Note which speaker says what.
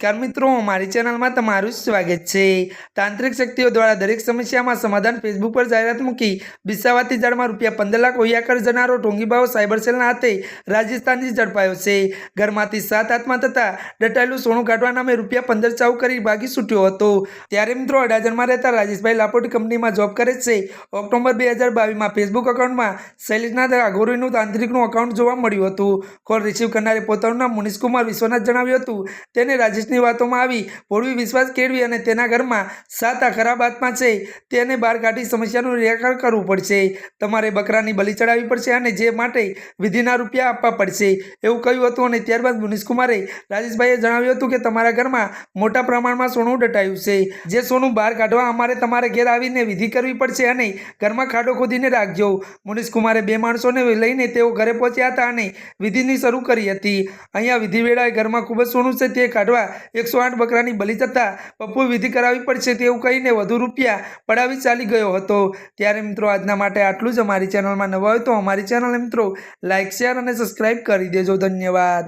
Speaker 1: નમસ્કાર મિત્રો, મારી ચેનલમાં તમારું સ્વાગત છે. તાંત્રિક શક્તિઓ દ્વારા દરેક સમસ્યામાં સમાધાન ફેસબુક પર જાહેરાત મૂકી બિસાવાતી જાળમાં રૂપિયા પંદર લાખ ઓયા કર જનારો ટોંગીબાઓ સાયબર સેલના હાથે રાજસ્થાનથી ઝડપાયો છે. ઘરમાંથી સાત હાથમાં થતાં દટાયેલું સોનું કાઢવા નામે રૂપિયા પંદર ચાઉ કરી ભાગી છૂટ્યો હતો. ત્યારે મિત્રો, અડાજણમાં રહેતા રાજેશભાઈ લાપોટ કંપનીમાં જોબ કરે છે. ઓક્ટોબર બે હજાર બાવીસમાં ફેસબુક અકાઉન્ટમાં શૈલેષનાથ અઘોરીનું તાંત્રિકનું અકાઉન્ટ જોવા મળ્યું હતું. કોલ રિસીવ કરનારે પોતાનું નામ મુનીષકુમાર વિશ્વનાથ જણાવ્યું હતું. તેને રાજેશની વાતોમાં આવી પૂર્વી વિશ્વાસ કેળવી અને તેના ઘરમાં સાતા ખરાબ આત્મા છે, તેને બહાર કાઢી સમસ્યાનું નિરાકરણ કરવું પડશે. તમારે બકરાની બલિ ચડાવવી પડશે અને જે માટે વિધિના રૂપિયા આપવા પડશે. એવું કહ્યું હતું અને ત્યારબાદ મુનીષકુમારે રાજેશભાઈએ જણાવ્યું હતું કે તમારા ઘરમાં મોટા પ્રમાણમાં સોનું દટાયું છે. જે સોનું બહાર કાઢવા અમારે તમારે ઘેર આવીને વિધિ કરવી પડશે અને ઘરમાં ખાડો ખોદીને રાખજો. મુનીષકુમારે બે માણસોને લઈને તેઓ ઘરે પહોંચ્યા હતા અને વિધિની શરૂ કરી હતી. અહીંયા વિધિ વેળાએ ઘરમાં ખૂબ જ સોનું છે તે કાઢવા એકસો આઠ બકરાની બલિ થતાં પપ્પુ વિધિ કરાવવી પડશે તેવું કહીને વધુ રૂપિયા પડાવી ચાલી ગયો હતો. ત્યારે મિત્રો આજના માટે આટલું જ. અમારી ચેનલમાં નવા હોય તો અમારી ચેનલ મિત્રો લાઇક શેર અને સબસ્ક્રાઈબ કરી દેજો. ધન્યવાદ.